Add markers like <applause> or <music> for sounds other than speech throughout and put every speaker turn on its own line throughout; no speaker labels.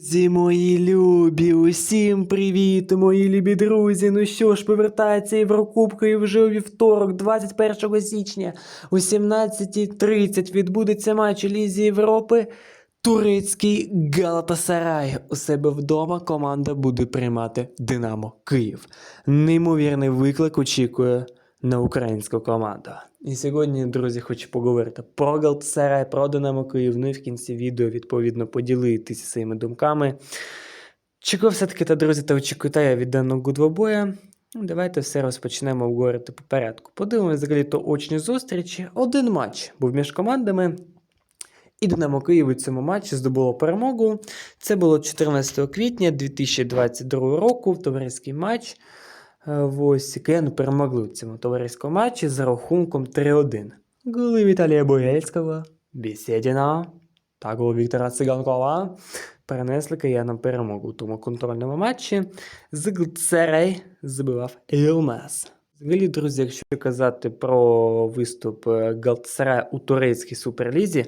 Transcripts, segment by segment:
Друзі мої любі, усім привіт, мої любі друзі. Ну що ж, повертається Єврокубка і вже у вівторок, 21 січня о 17.30 відбудеться матч у Лізі Європи. Турецький Галатасарай. У себе вдома команда буде приймати Динамо Київ. Неймовірний виклик очікує на українську команду. І сьогодні, друзі, хочу поговорити про Галатасарай, про Динамо Київ. Ну і в кінці відео, відповідно, поділитися своїми думками. Чого все-таки, та, друзі, та очікуєте я від даного двобоя? Ну, Давайте все розпочнемо говорити по порядку. Подивимося взагалі то очні зустрічі. Один матч був між командами. І Динамо Київ у цьому матчі здобуло перемогу. Це було 14 квітня 2022 року, товариський матч. Е, Ось кияни перемогли в цьому товариському матчі за рахунком 3-1. Голи Віталія Боєльського, Бєсєдіна та гол Віктора Циганкова перенесли киянам перемогу у тому контрольному матчі. З Глцерей забивав Ілмес. Взагалі, друзі, якщо казати про виступ е, Галцерея у турецькій суперлізі,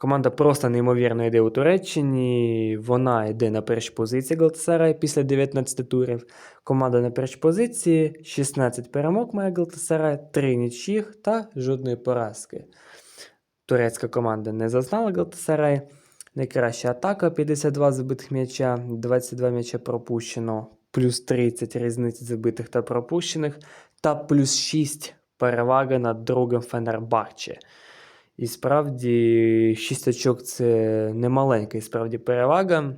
команда просто неймовірно йде у Туреччині. Вона йде на першій позиції Галцерей після 19 турів. Команда на першій позиції, 16 перемог має Галатасарай, 3 нічих та жодної поразки. Турецька команда не зазнала Галатасарай. Найкраща атака 52 забитих м'яча, 22 м'яча пропущено, плюс 30 різниць забитих та пропущених, та плюс 6 перевага над другим Фенербахче. І справді 6 очок це немаленька і справді перевага.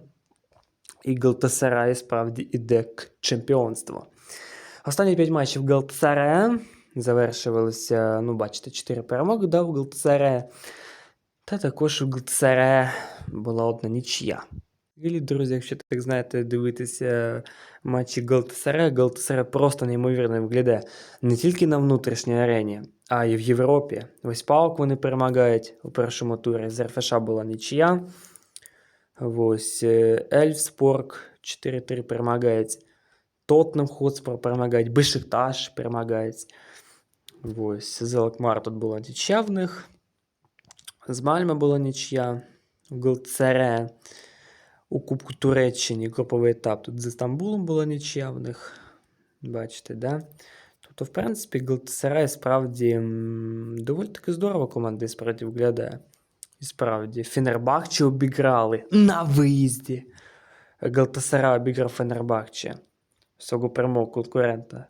І Галтасарай справді іде к чемпіонству. Останні 5 матчів Галтасарая завершувалися, ну, бачите, 4 перемоги да, у Галтасарая. Та також у Галтасарая була одна нічия. Взагалі, друзі, якщо так знаєте, дивитися матчі Галтасарая, Галтасарай просто неймовірно виглядає не тільки на внутрішній арені, а й в Європі. Ось Паук вони перемагають у першому турі. З РФШ була нічия. Ось Ельфспорг 4-3 перемагають. Тотнем Хотспор перемагають, Бешикташ перемагають. Ось з тут була нічия в них. З Мальма була нічия. Галцере у Кубку Туреччині груповий етап. Тут з Істамбулом була нічия в них. Бачите, да? Тобто, в принципі, Галатасарай справді доволі таки здорово команда і справді виглядає. І справді, Фенербахче обіграли на виїзді. Галтасара обіграв Фенербахче свого перемогу конкурента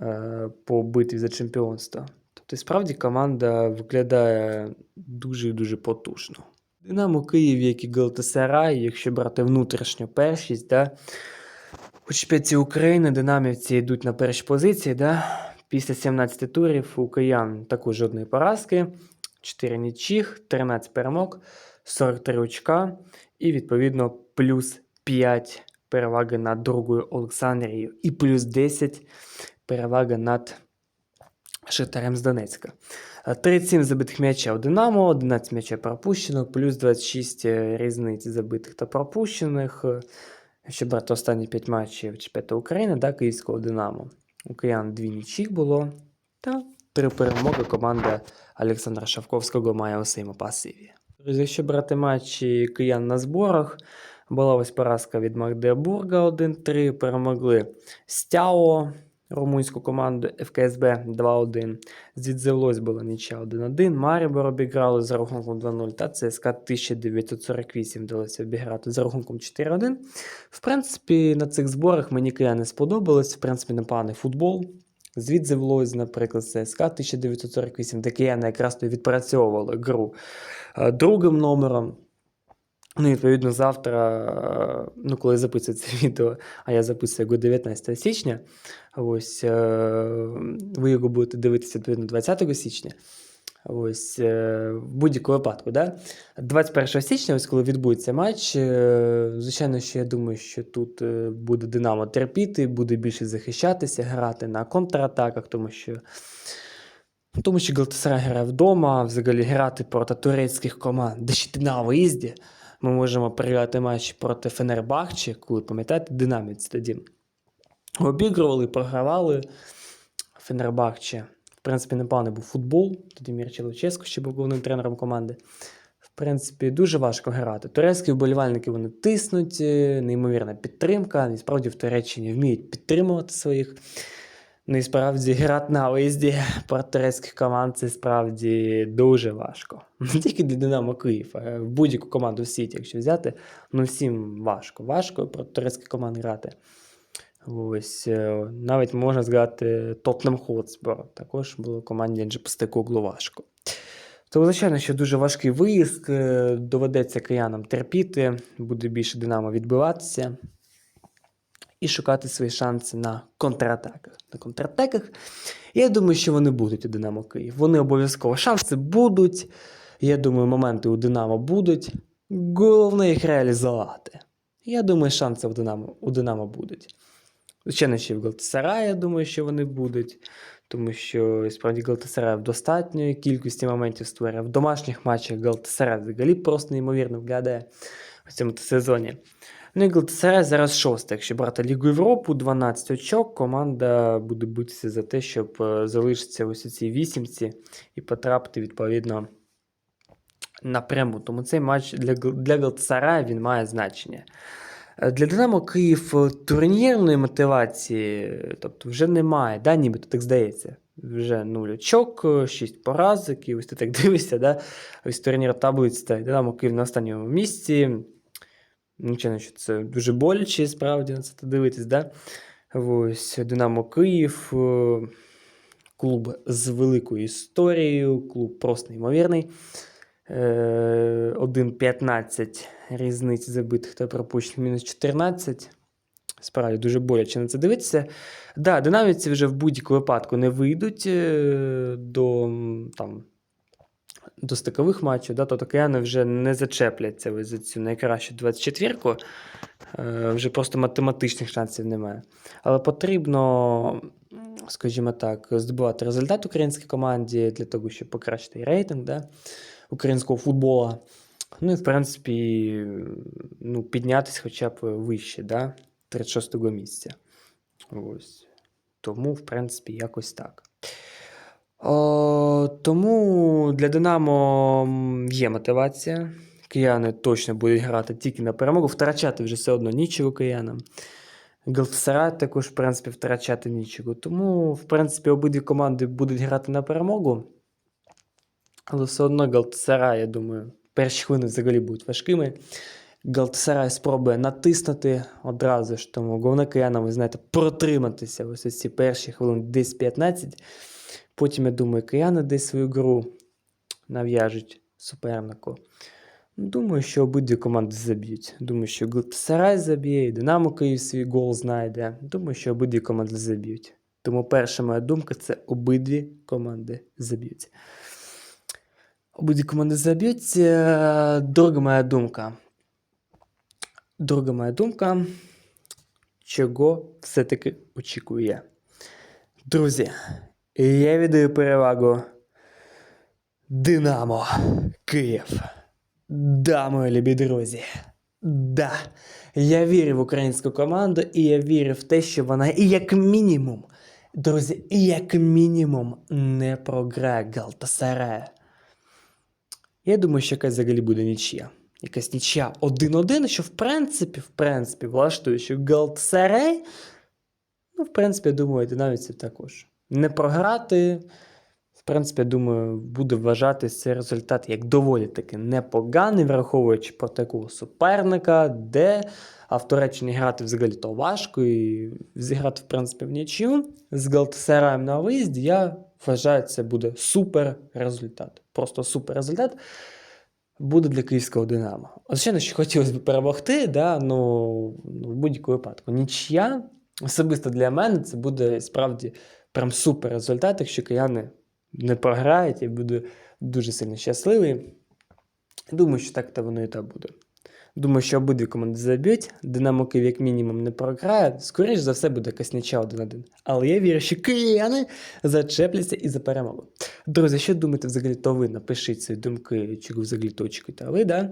е, по битві за чемпіонство. Тобто, і справді команда виглядає дуже і дуже потужно. Динамо Київ, як і Галтасарай, якщо брати внутрішню першість, да, у чемпіонаті України динамівці йдуть на першій позиції. Да? Після 17 турів у киян також жодної поразки, 4 нічих, 13 перемог, 43 очка і, відповідно, плюс 5 переваги над другою Олександрією і плюс 10 переваги над Шахтарем з Донецька. Е, 37 забитих м'яча у Динамо, 11 м'яча пропущено, плюс 26 різниць забитих та пропущених. Е, Якщо брати останні 5 матчів чемпіонату України, да, Київського Динамо. У киян дві нічих було, та три перемоги команда Олександра Шавковського має у своєму пасиві. Якщо брати матчі киян на зборах, була ось поразка від Магдебурга 1-3, перемогли Стяо, румунську команду ФКСБ 2-1. Звідзелось була нічия 1-1. Марібор обіграли за рахунком 2-0 та ЦСКА 1948 вдалося обіграти за рахунком 4-1. В принципі, на цих зборах мені кияни сподобалось. В принципі, непоганий футбол. Звідси влозь, наприклад, ЦСКА 1948, де кияни якраз то відпрацьовували гру е, другим номером. Ну, відповідно, завтра, е, ну, коли записую це <laughs> відео, а я записую його 19 січня, ось е, ви його будете дивитися відповідно 20 січня. Ось е, в будь-якому випадку, да? 21 січня, ось коли відбудеться матч, звичайно, що я думаю, що тут буде Динамо терпіти, буде більше захищатися, грати на контратаках, тому що. Тому що Галтасарай грає вдома, взагалі грати проти турецьких команд, де ще ти на виїзді. Ми можемо переграти матч проти Фенербахче, коли пам'ятаєте, динаміці тоді. Обігрували, програвали Фенербахче. В принципі, непоганий був футбол. Тоді Мір Челоческо ще був головним тренером команди. В принципі, дуже важко грати. Турецькі вболівальники вони тиснуть, е, неймовірна підтримка. І справді в Туреччині вміють підтримувати своїх. Ну і справді грати на виїзді проти команд це справді дуже важко. <laughs> Не тільки для Динамо Київ, а в будь-яку команду в світі, якщо взяти, ну всім важко. Важко проти команд грати. Ось е, навіть можна згадати Тотнем Хотспор. Також було команді Анджепостекоглу важко. Тому, звичайно, що дуже важкий виїзд, е, доведеться киянам терпіти, буде більше Динамо відбиватися і шукати свої шанси на контратаках. На контратаках. Я думаю, що вони будуть у Динамо Київ. Вони обов'язково шанси будуть. Я думаю, моменти у Динамо будуть. Головне їх реалізувати. Я думаю, шанси у Динамо, у Динамо будуть. Звичайно, ще в Галтасарай, я думаю, що вони будуть. Тому що справді Галтасарай в достатньої кількості моментів створює. В домашніх матчах Галтасарай взагалі просто неймовірно виглядає в цьому сезоні. Ну і Галтасарай зараз шоста. Якщо брати Лігу Європу, 12 очок, команда буде битися за те, щоб е, залишитися ось у цій вісімці і потрапити відповідно напряму. Тому цей матч для, для Галтасарая він має значення. Е, Для Динамо Київ е, турнірної мотивації, тобто вже немає, да, нібито так здається. Вже нуль очок, 6 поразок, і ось ти так <laughs> дивишся, да? ось турнір таблиці, та Динамо Київ на останньому місці. Звичайно, що це дуже боляче, справді на це дивитись, да? Ось Динамо Київ, е, клуб з великою історією, клуб просто неймовірний. Е, 1-15 різниць забитих та пропущених, мінус 14. Справді дуже боляче на це дивитися. Да, динаміці вже в будь-якому випадку не вийдуть е, до, там, до стикових матчів, да, тобто кияни вже не зачепляться за цю найкращу 24-ку. Е, вже просто математичних шансів немає. Але потрібно, скажімо так, здобувати результат українській команді для того, щоб покращити рейтинг да, українського футболу. Ну і, в принципі, ну, піднятися хоча б вище, да, 36-го місця. Ось. Тому, в принципі, якось так. О, тому для Динамо є мотивація. Кияни точно будуть грати тільки на перемогу. Втрачати вже все одно нічого киянам. Галатасарай також, в принципі, втрачати нічого. Тому, в принципі, обидві команди будуть грати на перемогу. Але все одно Галатасарай, я думаю, перші хвилини взагалі будуть важкими. Галатасарай спробує натиснути одразу ж, тому головне киянам, ви знаєте, протриматися ось ці перші хвилини десь 15. Потім, я думаю, кияни десь свою гру нав'яжуть супернику. Думаю, що обидві команди заб'ють. Думаю, що Галатасарай заб'є, і Динамо Київ свій гол знайде. Думаю, що обидві команди заб'ють. Тому перша моя думка це обидві команди заб'ють. Обидві команди заб'ють. Е, Друга моя думка. Друга моя думка. Чого все-таки очікую я? Я віддаю перевагу Динамо Київ. Да, мої любі друзі. Да. Я вірю в українську команду, і я вірю в те, що вона і як мінімум, друзі, і як мінімум не програє Галтасарая. Я думаю, що якась взагалі буде нічия. Якась нічия 1-1, що в принципі, в принципі, влаштує, що Галтасарай, ну, в принципі, я думаю, динаміці також. Не програти, в принципі, думаю, буде вважатися цей результат як доволі таки непоганий, враховуючи про такого суперника, де а в Туреччині грати взагалі то важко, і зіграти, в принципі, в нічию з Галтасараєм на виїзді, я вважаю, це буде супер результат. Просто супер результат буде для київського Динамо. Звичайно, що хотілося б перемогти, да, ну, в будь-якому випадку. Нічия особисто для мене це буде справді прям супер результат, якщо кияни не програють, я буду дуже сильно щасливий. Думаю, що так то воно і так буде. Думаю, що обидві команди заб'ють. Динамо Київ, як мінімум, не програє. Скоріше за все, буде нічия 1-1. Але я вірю, що кияни зачепляться і за перемогу. Друзі, що думаєте взагалі, то ви напишіть свої думки, чого взагалі то очікуєте ви, да?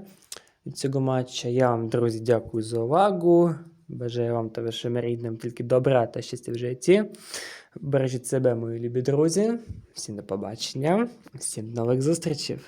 Від цього матча. Я вам, друзі, дякую за увагу. Бажаю вам та вашим рідним тільки добра та щастя в житті. Бережіть себе, мої любі друзі. Всім до побачення, всім нових зустрічей.